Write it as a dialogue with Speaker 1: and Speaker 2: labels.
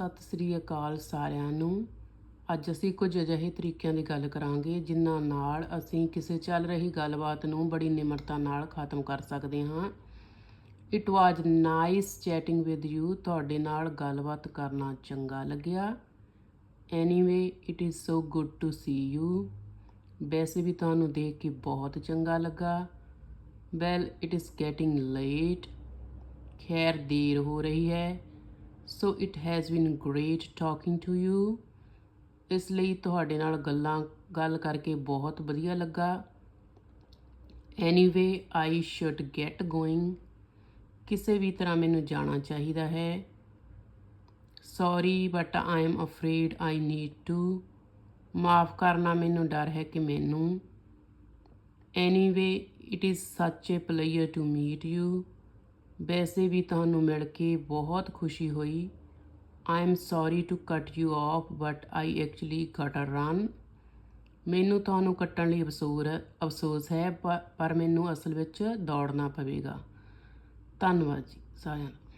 Speaker 1: ਸਤਿ ਸ੍ਰੀ ਅਕਾਲ ਸਾਰਿਆਂ ਨੂੰ। ਅੱਜ ਅਸੀਂ ਕੁਝ ਅਜਿਹੇ ਤਰੀਕਿਆਂ ਦੀ ਗੱਲ ਕਰਾਂਗੇ, ਜਿਨ੍ਹਾਂ ਨਾਲ ਅਸੀਂ ਕਿਸੇ ਚੱਲ ਰਹੀ ਗੱਲਬਾਤ ਨੂੰ ਬੜੀ ਨਿਮਰਤਾ ਨਾਲ ਖਤਮ ਕਰ ਸਕਦੇ ਹਾਂ। It was nice chatting with you ਤੁਹਾਡੇ ਨਾਲ ਗੱਲਬਾਤ ਕਰਨਾ ਚੰਗਾ ਲੱਗਿਆ। Anyway it is so good to see you ਵੈਸੇ ਵੀ ਤੁਹਾਨੂੰ ਦੇਖ ਕੇ ਬਹੁਤ ਚੰਗਾ ਲੱਗਾ। Well it is getting late ਖੈਰ, ਦੇਰ ਹੋ ਰਹੀ ਹੈ। So it has been great talking to you ਇਸ ਲਈ ਤੁਹਾਡੇ ਨਾਲ ਗੱਲਾਂ, ਗੱਲ ਕਰਕੇ ਬਹੁਤ ਵਧੀਆ ਲੱਗਾ। Anyway I should get going ਕਿਸੇ ਵੀ ਤਰ੍ਹਾਂ ਮੈਨੂੰ ਜਾਣਾ ਚਾਹੀਦਾ ਹੈ। Sorry but I am afraid I need to ਮਾਫ ਕਰਨਾ ਮੈਨੂੰ ਡਰ ਹੈ ਕਿ ਮੈਨੂੰ। Anyway it is such a pleasure to meet you ਵੈਸੇ ਵੀ ਤੁਹਾਨੂੰ ਮਿਲ ਕੇ ਬਹੁਤ ਖੁਸ਼ੀ ਹੋਈ। I am sorry to cut you off but I actually got a run ਮੈਨੂੰ ਤੁਹਾਨੂੰ ਕੱਟਣ ਲਈ ਅਫਸੋਰ, ਅਫਸੋਸ ਹੈ ਪਰ ਮੈਨੂੰ ਅਸਲ ਵਿੱਚ ਦੌੜਨਾ ਪਵੇਗਾ। ਧੰਨਵਾਦ ਜੀ। ਸਾਰਿਆਂ ਦਾ